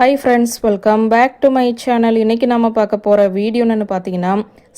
Hi friends welcome back to my channel இன்னைக்கு நம்ம பார்க்க போகிற வீடியோன்னு பார்த்தீங்கன்னா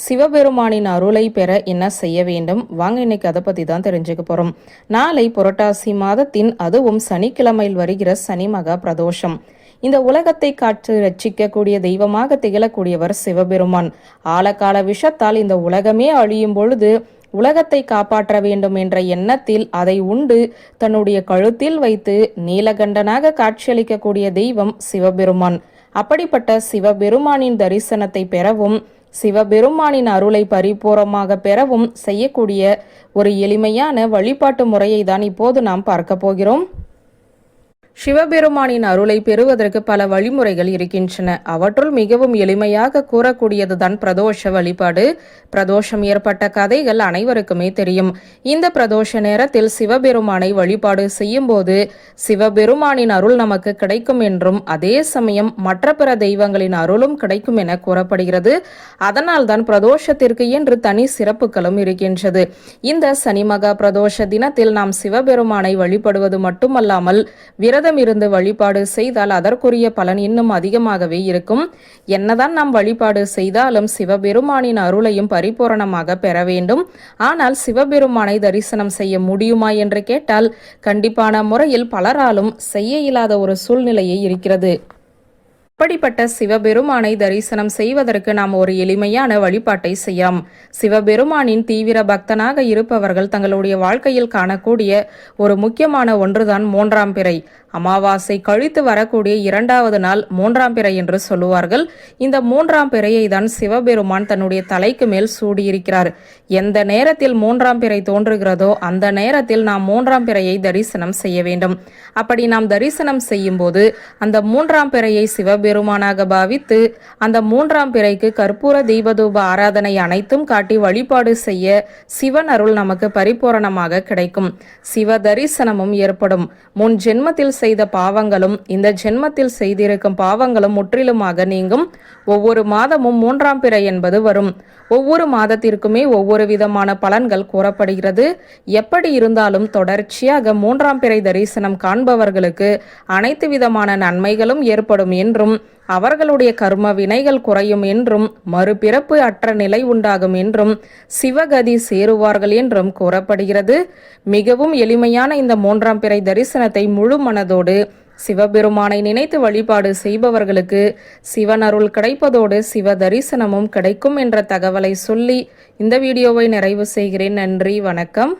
சிவபெருமானின் அருளை பெற என்ன செய்ய வேண்டும்? வாங்க இன்னைக்கு அதை பற்றி தான் தெரிஞ்சுக்க போகிறோம் நாளை புரட்டாசி மாதத்தின் அதுவும் சனிக்கிழமையில் வருகிற சனி மகா பிரதோஷம். இந்த உலகத்தை காற்று ரட்சிக்கக்கூடிய தெய்வமாக திகழக்கூடியவர் சிவபெருமான். ஆழகால விஷத்தால் இந்த உலகமே அழியும் பொழுது உலகத்தை காப்பாற்ற வேண்டும் என்ற எண்ணத்தில் அதை உண்டு தன்னுடைய கழுத்தில் வைத்து நீலகண்டனாக காட்சியளிக்கக்கூடிய தெய்வம் சிவபெருமான். அப்படிப்பட்ட சிவபெருமானின் தரிசனத்தை பெறவும் சிவபெருமானின் அருளை பரிபூரமாக பெறவும் செய்யக்கூடிய ஒரு எளிமையான வழிபாட்டு முறையை தான் இப்போது நாம் பார்க்க போகிறோம். சிவபெருமானின் அருளை பெறுவதற்கு பல வழிமுறைகள் இருக்கின்றன. அவற்றுள் மிகவும் எளிமையாக கூறக்கூடியதுதான் பிரதோஷ வழிபாடு. பிரதோஷம் ஏற்பட்ட கதைகள் அனைவருக்குமே தெரியும். இந்த பிரதோஷ நேரத்தில் சிவபெருமானை வழிபாடு செய்யும் போது சிவபெருமானின் அருள் நமக்கு கிடைக்கும் என்றும் அதே சமயம் மற்ற பிற தெய்வங்களின் அருளும் கிடைக்கும் என கூறப்படுகிறது. அதனால் தான் பிரதோஷத்திற்கு என்று தனி சிறப்புகளும் இருக்கின்றது. இந்த சனிமகா பிரதோஷ தினத்தில் நாம் சிவபெருமானை வழிபடுவது மட்டுமல்லாமல் விரத விரதம் இருந்து வழிபாடு செய்தால் அதற்குரிய பலன் இன்னும் அதிகமாகவே இருக்கும். என்னதான் நாம் வழிபாடு செய்தாலும் சிவபெருமானின் அருளையும் பரிபூரணமாக பெற வேண்டும். ஆனால் சிவபெருமானை தரிசனம் செய்ய முடியுமா என்று கேட்டால் கண்டிப்பான முறையில் பலராலும் செய்ய இயலாத ஒரு சூழ்நிலையே இருக்கிறது. அப்படிப்பட்ட சிவபெருமானை தரிசனம் செய்வதற்கு நாம் ஒரு எளிமையான வழிபாட்டை செய்யலாம். சிவபெருமானின் தீவிர பக்தனாக இருப்பவர்கள் தங்களுடைய வாழ்க்கையில் காணக்கூடிய ஒரு முக்கியமான ஒன்றுதான் மூன்றாம் பிறை. அமாவாசை கழித்து வரக்கூடிய இரண்டாவது நாள் மூன்றாம் பிறை என்று சொல்லுவார்கள். இந்த மூன்றாம் பிறையை தான் சிவபெருமான் தன்னுடைய தலைக்கு மேல் சூடியிருக்கிறார். எந்த நேரத்தில் மூன்றாம் பிறை தோன்றுகிறதோ அந்த நேரத்தில் நாம் மூன்றாம் பிறையை தரிசனம் செய்ய வேண்டும். அப்படி நாம் தரிசனம் செய்யும் போது அந்த மூன்றாம் பிறையை பெருமானாக பாவித்து அந்த மூன்றாம் பிறைக்கு கற்பூர தீபதூப ஆராதனை அனைத்தும் காட்டி வழிபாடு செய்ய சிவன் அருள் நமக்கு பரிபூரணமாக கிடைக்கும். சிவ தரிசனமும் ஏற்படும். முன் ஜென்மத்தில் செய்த பாவங்களும் இந்த ஜென்மத்தில் செய்திருக்கும் பாவங்களும் முற்றிலுமாக நீங்கும். ஒவ்வொரு மாதமும் மூன்றாம் பிறை என்பது வரும். ஒவ்வொரு மாதத்திற்குமே ஒவ்வொரு விதமான பலன்கள் கூறப்படுகிறது. எப்படி இருந்தாலும் தொடர்ச்சியாக மூன்றாம் பிறை தரிசனம் காண்பவர்களுக்கு அனைத்து விதமான நன்மைகளும் ஏற்படும் என்றும் அவர்களுடைய கர்ம வினைகள் குறையும் என்றும் மறுபிறப்பு அற்ற நிலை உண்டாகும் என்றும் சிவகதி சேருவார்கள் என்றும் கூறப்படுகிறது. மிகவும் எளிமையான இந்த மூன்றாம் பிறை தரிசனத்தை முழு மனதோடு சிவபெருமானை நினைத்து வழிபாடு செய்பவர்களுக்கு சிவனருள் கிடைப்பதோடு சிவ தரிசனமும் கிடைக்கும் என்ற தகவலை சொல்லி இந்த வீடியோவை நிறைவு செய்கிறேன். நன்றி வணக்கம்.